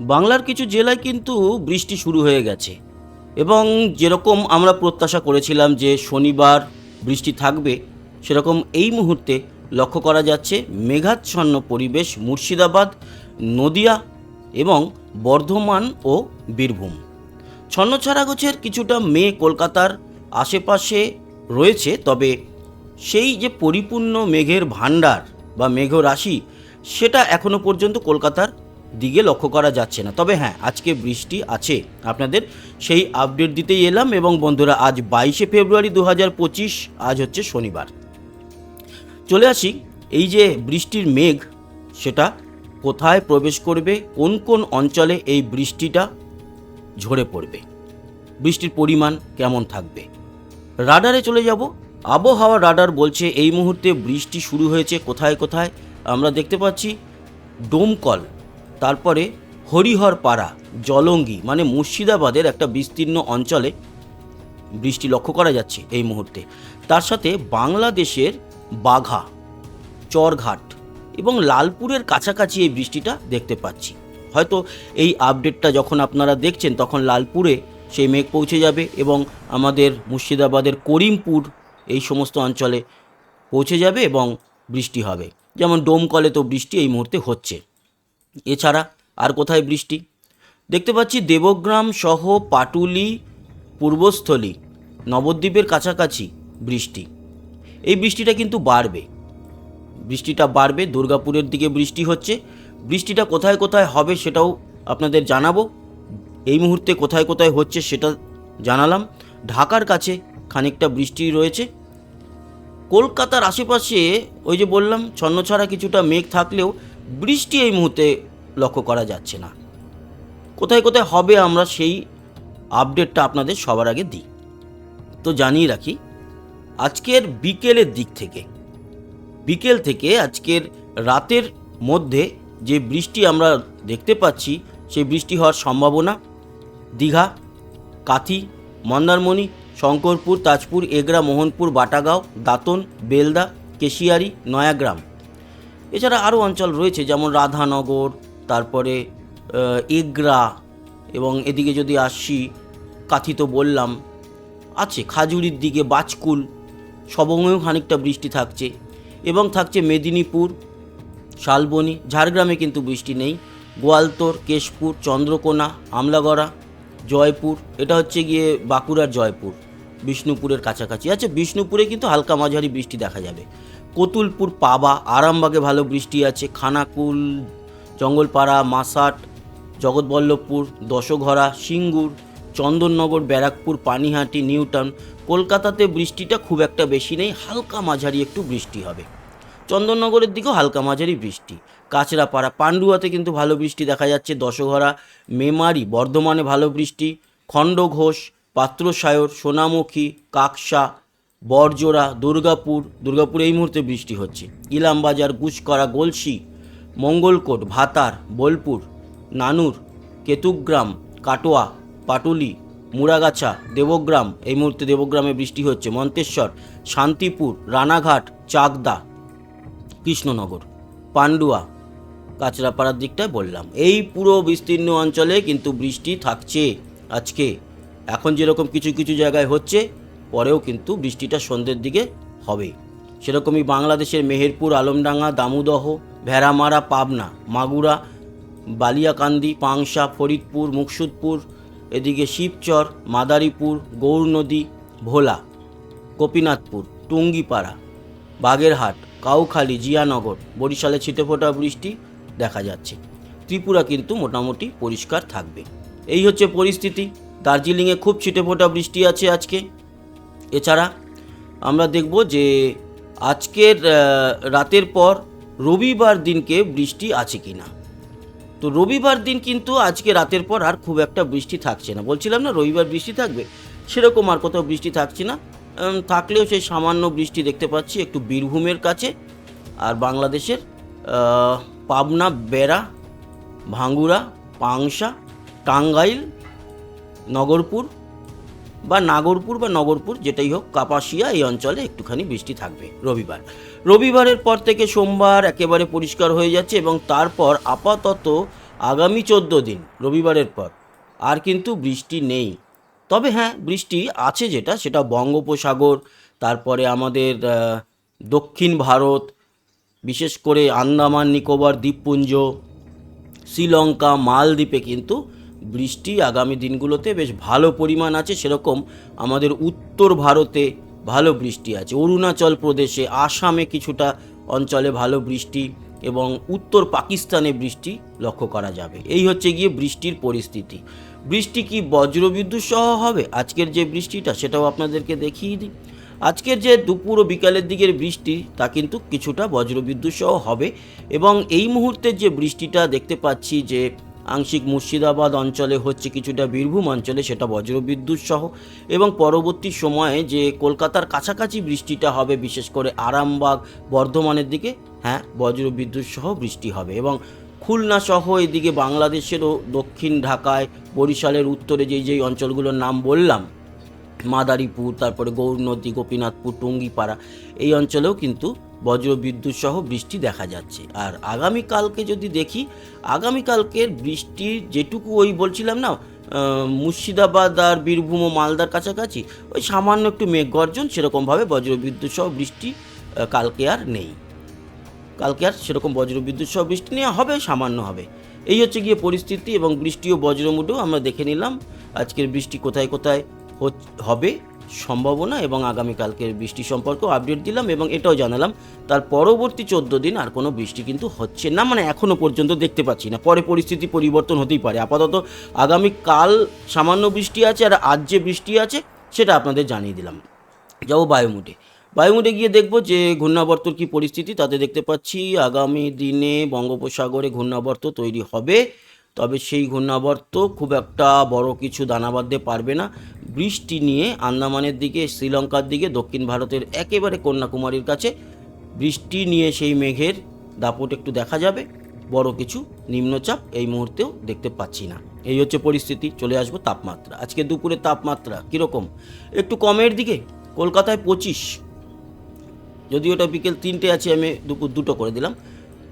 বাংলার কিছু জেলায় কিন্তু বৃষ্টি শুরু হয়ে গেছে। এবং যেরকম আমরা প্রত্যাশা করেছিলাম যে শনিবার বৃষ্টি থাকবে, সেরকম এই মুহূর্তে লক্ষ্য করা যাচ্ছে মেঘাচ্ছন্ন পরিবেশ মুর্শিদাবাদ, নদিয়া এবং বর্ধমান ও বীরভূম। ছন্নছাড়া গোছের কিছুটা মেয়ে কলকাতার আশেপাশে রয়েছে, তবে সেই যে পরিপূর্ণ মেঘের ভাণ্ডার বা মেঘ রাশি সেটা এখনও পর্যন্ত কলকাতার দিকে লক্ষ্য করা যাচ্ছে না। তবে হ্যাঁ আজকে বৃষ্টি আছে। আপনাদের সেই আপডেট দিতেই এলাম এবং বন্ধুরা, আজ বাইশে ফেব্রুয়ারি দু হাজার পঁচিশ, আজ হচ্ছে শনিবার। চলে আসি, এই যে বৃষ্টির মেঘ, সেটা কোথায় প্রবেশ করবে, কোন কোন অঞ্চলে এই বৃষ্টিটা ঝরে পড়বে, বৃষ্টির পরিমাণ কেমন থাকবে? রাডারে চলে যাব। আবহাওয়া রাডার বলছে, এই মুহূর্তে বৃষ্টি শুরু হয়েছে, কোথায় কোথায়? আমরা দেখতে পাচ্ছি ডোমকল। তারপরে হরিহর পাড়া জলঙ্গি মানে মুর্শিদাবাদের একটা বিস্তীর্ণ অঞ্চলে বৃষ্টি লক্ষ্য করা যাচ্ছে এই মুহূর্তে। তার সাথে বাংলাদেশের বাঘা, চরঘাট এবং লালপুরের কাছাকাছি এই বৃষ্টিটা দেখতে পাচ্ছি। হয়তো এই আপডেটটা যখন আপনারা দেখছেন, তখন লালপুরে সেই মেঘ পৌঁছে যাবে এবং আমাদের মুর্শিদাবাদের করিমপুর এই সমস্ত অঞ্চলে পৌঁছে যাবে এবং বৃষ্টি হবে। যেমন ডোমকলে তো বৃষ্টি এই মুহূর্তে হচ্ছে। এছাড়া আর কোথায় বৃষ্টি? দেখতে পাচ্ছি দেবগ্রাম সহ পাটুলি পূর্বস্থলী, নবদ্বীপের কাছাকাছি বৃষ্টি। এই বৃষ্টিটা কিন্তু বাড়বে। বৃষ্টিটা বাড়বে, দুর্গাপুরের দিকে বৃষ্টি হচ্ছে। বৃষ্টিটা কোথায় কোথায় হবে সেটাও আপনাদের জানাব। এই মুহূর্তে কোথায় কোথায় হচ্ছে সেটা জানালাম। ঢাকার কাছে খানিকটা বৃষ্টি রয়েছে। কলকাতার আশেপাশে ওই যে বললাম, ছন্নছাড়া কিছুটা মেঘ থাকলেও বৃষ্টি এই মুহূর্তে লক্ষ্য করা যাচ্ছে না। কোথায় কোথায় হবে আমরা সেই আপডেটটা আপনাদের সবার আগে দিই। তো জানিয়ে রাখি, আজকের বিকেলের দিক থেকে, বিকেল থেকে আজকের রাতের মধ্যে যে বৃষ্টি আমরা দেখতে পাচ্ছি, সেই বৃষ্টি হওয়ার সম্ভাবনা, দীঘা, কাথি, মন্দারমণি, শঙ্করপুর, তাজপুর, এগরা, মোহনপুর, বাটাগাঁও, দাঁতন, বেলদা, কেশিয়ারি, নয়াগ্রাম। এছাড়া আরও অঞ্চল রয়েছে, যেমন রাধানগর, তারপরে এগরা এবং এদিকে যদি আসি কাথি তো বললাম, আছে খাজুরির দিকে বাজকুল সবঙ্গেও খানিকটা বৃষ্টি থাকছে এবং থাকছে মেদিনীপুর, শালবনি, ঝাড়গ্রামে কিন্তু বৃষ্টি নেই। গোয়ালতোর, কেশপুর, চন্দ্রকোনা, আমলাগড়া, জয়পুর, এটা হচ্ছে গিয়ে বাঁকুড়ার জয়পুর, বিষ্ণুপুরের কাছাকাছি। আচ্ছা বিষ্ণুপুরে কিন্তু হালকা মাঝারি বৃষ্টি দেখা যাবে। কতুলপুর পাবা, আরামবাগে ভালো বৃষ্টি আছে, খানাকুল, জঙ্গলপাড়া, মাসাট, জগৎবল্লভপুর, দশঘরা, সিঙ্গুর, চন্দননগর, ব্যারাকপুর, পানিহাটি, নিউটাউন, কলকাতাতে বৃষ্টিটা খুব একটা বেশি নেই, হালকা মাঝারি একটু বৃষ্টি হবে। চন্দননগরের দিকেও হালকা মাঝারি বৃষ্টি। কাঁচরাপাড়া, পান্ডুয়াতে কিন্তু ভালো বৃষ্টি দেখা যাচ্ছে, দশঘরা, মেমারি, বর্ধমানে ভালো বৃষ্টি, খণ্ডঘোষ, পাত্রসায়র, সোনামুখী, কাকসা বরজোড়া, দুর্গাপুর, দুর্গাপুরে এই মুহূর্তে বৃষ্টি হচ্ছে। ইলামবাজার, গুসকরা গলসি মঙ্গলকোট, ভাতার, বোলপুর, নানুর, কেতুগ্রাম, কাটোয়া, পাটুলি, মুড়াগাছা, দেবগ্রাম, এই মুহূর্তে দেবগ্রামে বৃষ্টি হচ্ছে। মন্তেশ্বর, শান্তিপুর, রানাঘাট, চাকদা, কৃষ্ণনগর, পান্ডুয়া, কাঁচরাপাড়ার দিকটায় বললাম। এই পুরো বিস্তীর্ণ অঞ্চলে কিন্তু বৃষ্টি থাকছে আজকে। এখন যেরকম কিছু কিছু জায়গায় হচ্ছে পরেও কিন্তু বৃষ্টিটা সন্ধ্যের দিকে হবে। সেরকমই বাংলাদেশের মেহেরপুর, আলমডাঙ্গা, দামুদহ, ভেড়ামারা, পাবনা, মাগুরা, বালিয়াকান্দি, পাংশা, ফরিদপুর, মুকসুদপুর, এদিকে শিবচর, মাদারীপুর গৌরনদী ভোলা, গোপীনাথপুর, টুঙ্গিপাড়া, বাগেরহাট, কাউখালী, জিয়ানগর, বরিশালে ছিটেফোঁটা বৃষ্টি দেখা যাচ্ছে। ত্রিপুরা কিন্তু মোটামুটি পরিষ্কার থাকবে। এই হচ্ছে পরিস্থিতি। দার্জিলিংয়ে খুব ছিটেফোঁটা বৃষ্টি আছে আজকে। এছাড়া আমরা দেখব যে আজকের রাতের পর রবিবার দিনকে বৃষ্টি আছে কি না তো রবিবার দিন কিন্তু আজকে রাতের পর আর খুব একটা বৃষ্টি থাকছে না। বলছিলাম না রবিবার বৃষ্টি থাকবে? সেরকম আর কোথাও বৃষ্টি থাকছে না। থাকলেও সেই সামান্য বৃষ্টি দেখতে পাচ্ছি একটু বীরভূমের কাছে। আর বাংলাদেশের পাবনা, বেড়া ভাঙ্গুরা পাংশা, টাঙ্গাইল, নগরপুর বা নাগরপুর বা নগরপুর যেটাই হোক, কাপাসিয়া এই অঞ্চলে একটুখানি বৃষ্টি থাকবে রবিবার। রবিবারের পর থেকে সোমবার একেবারে পরিষ্কার হয়ে যাচ্ছে এবং তারপর আপাতত আগামী চোদ্দ দিন রবিবারের পর আর কিন্তু বৃষ্টি নেই। তবে হ্যাঁ বৃষ্টি আছে যেটা, সেটা বঙ্গোপসাগর, তারপরে আমাদের দক্ষিণ ভারত, বিশেষ করে আন্দামান, নিকোবর, দ্বীপপুঞ্জ, শ্রীলঙ্কা, মালদ্বীপে কিন্তু বৃষ্টি আগামী দিনগুলোতে বেশ ভালো পরিমাণ আছে, সেরকম আমাদের উত্তর ভারতে ভালো বৃষ্টি আছে। অরুণাচল প্রদেশে, আসামে কিছুটা অঞ্চলে ভালো বৃষ্টি এবং উত্তর পাকিস্তানে বৃষ্টি লক্ষ্য করা যাবে। এই হচ্ছে গিয়ে বৃষ্টির পরিস্থিতি। বৃষ্টি কি বজ্রবিদ্যুৎ সহ হবে? আজকের যে বৃষ্টিটা, সেটাও আপনাদেরকে দেখিয়ে দিই। আজকের যে দুপুর ও বিকালের দিকের বৃষ্টি, তা কিন্তু কিছুটা বজ্রবিদ্যুৎ সহ হবে এবং এই মুহূর্তের যে বৃষ্টিটা দেখতে পাচ্ছি যে আংশিক মুর্শিদাবাদ অঞ্চলে হচ্ছে কিছুটা বীরভূম অঞ্চলে সেটা বজ্রবিদ্যুৎ সহ এবং পরবর্তী সময়ে যে কলকাতার কাছাকাছি বৃষ্টিটা হবে, বিশেষ করে আরামবাগ, বর্ধমানের দিকে হ্যাঁ বজ্রবিদ্যুৎ সহ বৃষ্টি হবে এবং খুলনা সহ এদিকে বাংলাদেশেরও দক্ষিণ ঢাকায়, বরিশালের উত্তরে যেই যেই অঞ্চলগুলোর নাম বললাম, মাদারীপুর, তারপরে গৌরনদী, গোপীনাথপুর, টুঙ্গিপাড়া, এই অঞ্চলেও কিন্তু বজ্রবিদ্যুৎ সহ বৃষ্টি দেখা যাচ্ছে। আর আগামীকালকে যদি দেখি, আগামীকালকের বৃষ্টির যেটুকু ওই বলছিলাম না মুর্শিদাবাদ আর বীরভূম ও মালদার কাছাকাছি, ওই সামান্য একটু মেঘ গর্জন সেরকমভাবে বজ্রবিদ্যুৎ সহ বৃষ্টি কালকে আর নেই। কালকে আর সেরকম বজ্রবিদ্যুৎ সহ বৃষ্টি নেওয়া হবে, সামান্য হবে। এই হচ্ছে গিয়ে পরিস্থিতি এবং বৃষ্টি ও বজ্রমুডও আমরা দেখে নিলাম আজকের বৃষ্টি কোথায় কোথায় হবে। সম্ভাবনা এবং আগামীকালকের বৃষ্টি সম্পর্কেও আপডেট দিলাম এবং এটাও জানালাম, তার পরবর্তী চোদ্দ দিন আর কোনো বৃষ্টি কিন্তু হচ্ছে না মানে এখনও পর্যন্ত দেখতে পাচ্ছি না। পরে পরিস্থিতি পরিবর্তন হতেই পারে। আপাতত আগামীকাল সামান্য বৃষ্টি আছে আর আজ যে বৃষ্টি আছে, সেটা আপনাদের জানিয়ে দিলাম। যাব বায়ুমুটে। বায়ুমুটে গিয়ে দেখব যে ঘূর্ণাবর্তর কি পরিস্থিতি, তাতে দেখতে পাচ্ছি আগামী দিনে বঙ্গোপসাগরে ঘূর্ণাবর্ত তৈরি হবে, তবে সেই ঘূর্ণাবর্ত খুব একটা বড় কিছু দানা বাঁধতে পারবে না। বৃষ্টি নিয়ে আন্দামানের দিকে, শ্রীলঙ্কার দিকে, দক্ষিণ ভারতের একেবারে কন্যাকুমারীর কাছে বৃষ্টি নিয়ে সেই মেঘের দাপট একটু দেখা যাবে। বড় কিছু নিম্নচাপ এই মুহূর্তেও দেখতে পাচ্ছি না। এই হচ্ছে পরিস্থিতি, চলে আসব তাপমাত্রা। আজকে দুপুরে তাপমাত্রা কীরকম? একটু কমের দিকে, কলকাতায় পঁচিশ। যদি ওটা বিকেল তিনটে আছে, আমি দুপুর দুটো করে দিলাম।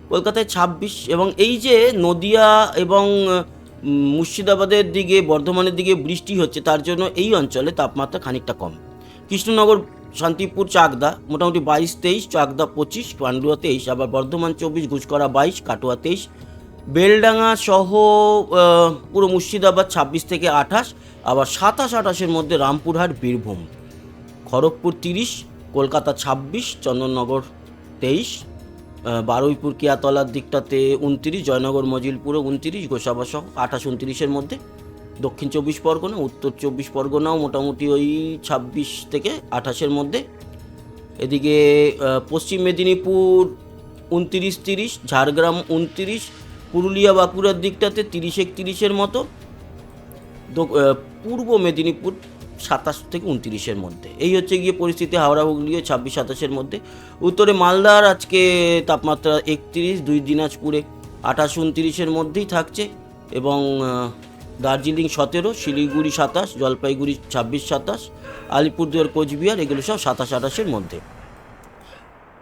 কলকাতায় ছাব্বিশ এবং এই যে নদিয়া এবং মুর্শিদাবাদের দিকে, বর্ধমানের দিকে বৃষ্টি হচ্ছে, তার জন্য এই অঞ্চলে তাপমাত্রা খানিকটা কম। কৃষ্ণনগর, শান্তিপুর, চাকদা, মোটামুটি বাইশ, তেইশ, চাকদা পঁচিশ, পান্ডুয়া তেইশ, আবার বর্ধমান চব্বিশ গুসকরা বাইশ, কাটোয়া তেইশ, বেলডাঙ্গা সহ পুরো মুর্শিদাবাদ ছাব্বিশ থেকে আঠাশ, আবার সাতাশ, আঠাশের মধ্যে রামপুরহাট, বীরভূম। খড়গপুর তিরিশ, কলকাতা ছাব্বিশ, চন্দননগর তেইশ বারুইপুর কিয়াতলার দিকটাতে উনতিরিশ, জয়নগর, মজিলপুরে উনতিরিশ, গোসাবাসহ আঠাশ, উনতিরিশের মধ্যে। দক্ষিণ চব্বিশ পরগনা, উত্তর চব্বিশ পরগনাও মোটামুটি ওই ছাব্বিশ থেকে আঠাশের মধ্যে। এদিকে পশ্চিম মেদিনীপুর উনতিরিশ, তিরিশ, ঝাড়গ্রাম উনতিরিশ, পুরুলিয়া বাঁকুড়ার দিকটাতে তিরিশ, একতিরিশের মতো। পূর্ব মেদিনীপুর সাতাশ থেকে উনতিরিশের মধ্যে। এই হচ্ছে গিয়ে পরিস্থিতি হাওড়া হুগলিও ছাব্বিশ সাতাশের মধ্যে। উত্তরে মালদার আজকে তাপমাত্রা একত্রিশ, দুই দিনাজপুরে আঠাশ, উনতিরিশের মধ্যেই থাকছে এবং দার্জিলিং সতেরো, শিলিগুড়ি সাতাশ, জলপাইগুড়ি ছাব্বিশ সাতাশ, আলিপুরদুয়ার, কোচবিহার, এগুলো সব সাতাশ আঠাশের মধ্যে।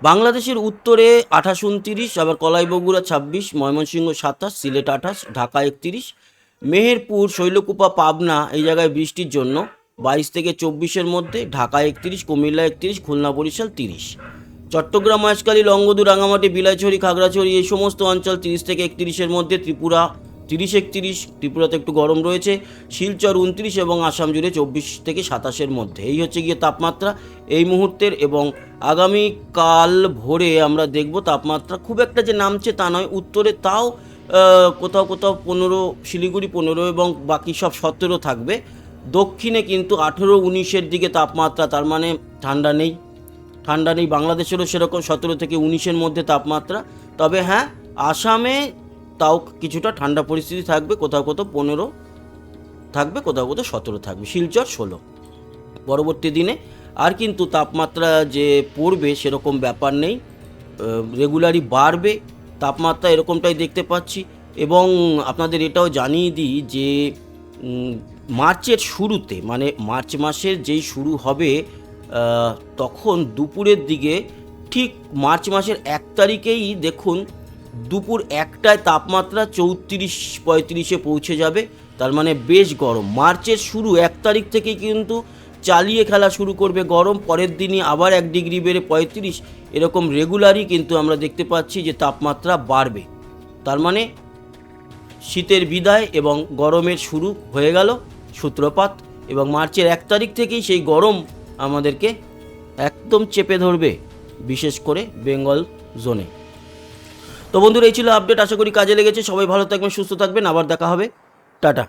বাংলাদেশের উত্তরে আঠাশ, উনতিরিশ, আবার কলাই বগুড়া ছাব্বিশ, ময়মনসিংহ সাতাশ, সিলেট আঠাশ, ঢাকা একতিরিশ, মেহেরপুর, শৈলকুপা, পাবনা এই জায়গায় বৃষ্টির জন্য বাইশ থেকে চব্বিশের মধ্যে ঢাকা একতিরিশ, কুমিল্লা একতিরিশ, খুলনা বরিশাল তিরিশ। চট্টগ্রাম মহেশখালী লংগদু রাঙামাটি বিলাইছড়ি, খাগড়াছড়ি এই সমস্ত অঞ্চল তিরিশ থেকে একতিরিশের মধ্যে, ত্রিপুরা তিরিশ একতিরিশ, ত্রিপুরাতে একটু গরম রয়েছে, শিলচর উনত্রিশ এবং আসাম জুড়ে চব্বিশ থেকে সাতাশের মধ্যে। এই হচ্ছে গিয়ে তাপমাত্রা এই মুহূর্তের এবং আগামী কাল ভোরে আমরা দেখব তাপমাত্রা খুব একটা যে নামছে তা নয়, উত্তরে তাও কোথাও কোথাও পনেরো, শিলিগুড়ি পনেরো এবং বাকি সব সতেরো থাকবে। দক্ষিণে কিন্তু আঠেরো উনিশের দিকে তাপমাত্রা, তার মানে ঠান্ডা নেই। ঠান্ডা নেই, বাংলাদেশেরও সেরকম সতেরো থেকে উনিশের মধ্যে তাপমাত্রা। তবে হ্যাঁ আসামে তাও কিছুটা ঠান্ডা পরিস্থিতি থাকবে, কোথাও কোথাও পনেরো থাকবে, কোথাও কোথাও সতেরো থাকবে। শিলচর ষোলো। পরবর্তী দিনে আর কিন্তু তাপমাত্রা যে পড়বে সেরকম ব্যাপার নেই। রেগুলারই বাড়বে, তাপমাত্রা এরকমটাই দেখতে পাচ্ছি। এবং আপনাদের এটাও জানিয়ে দিই যে মার্চের শুরুতে মানে মার্চ মাসের যেই শুরু হবে তখন দুপুরের দিকে, ঠিক মার্চ মাসের এক তারিখেই দেখুন, দুপুর একটায় তাপমাত্রা চৌত্রিশ, পঁয়ত্রিশে পৌঁছে যাবে, তার মানে বেশ গরম। মার্চের শুরু এক তারিখ থেকেই কিন্তু চালিয়ে খেলা শুরু করবে গরম, পরের দিনই আবার এক ডিগ্রি বেড়ে পঁয়ত্রিশ, এরকম রেগুলারই কিন্তু আমরা দেখতে পাচ্ছি যে তাপমাত্রা বাড়বে। তার মানে শীতের বিদায় এবং গরমের শুরু হয়ে গেল। সূত্রপাত এবং মার্চের এক তারিখ থেকেই সেই গরম আমাদেরকে একদম চেপে ধরবে, বিশেষ করে বেঙ্গল জোনে। তো বন্ধুরা, এই ছিল আপডেট আশা করি কাজে লেগেছে। সবাই ভালো থাকবেন, সুস্থ থাকবেন। আবার দেখা হবে। টাটা।